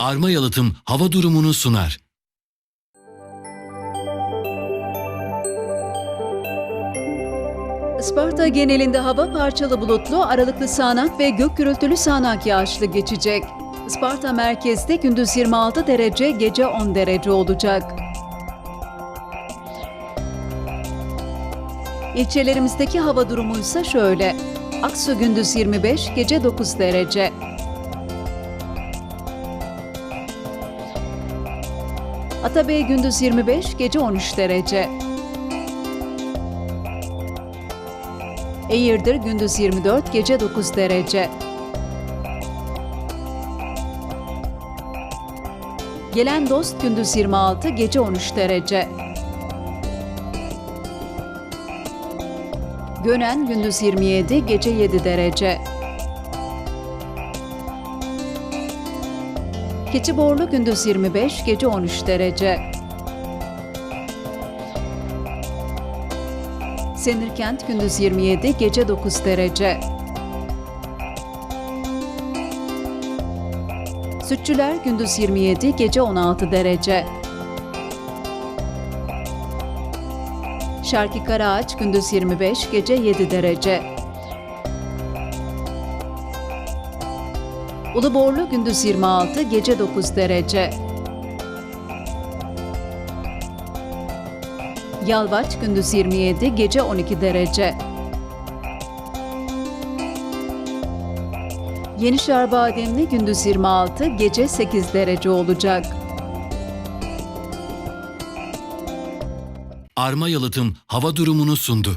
Arma Yalıtım hava durumunu sunar. Isparta genelinde hava parçalı bulutlu, aralıklı sağanak ve gök gürültülü sağanak yağışlı geçecek. Isparta merkezde gündüz 26 derece, gece 10 derece olacak. İlçelerimizdeki hava durumu ise şöyle. Aksu gündüz 25, gece 9 derece. Atabey gündüz 25, gece 13 derece. Eğirdir gündüz 24, gece 9 derece. Gelen dost gündüz 26, gece 13 derece. Gönen gündüz 27, gece 7 derece. Keçiborlu gündüz 25, gece 13 derece. Senirkent gündüz 27, gece 9 derece. Sütçüler gündüz 27, gece 16 derece. Şarkı Karaağaç gündüz 25, gece 7 derece. Uluborlu gündüz 26, gece 9 derece. Yalvaç gündüz 27, gece 12 derece. Yenişehir Bademli gündüz 26, gece 8 derece olacak. Arma Yalıtım hava durumunu sundu.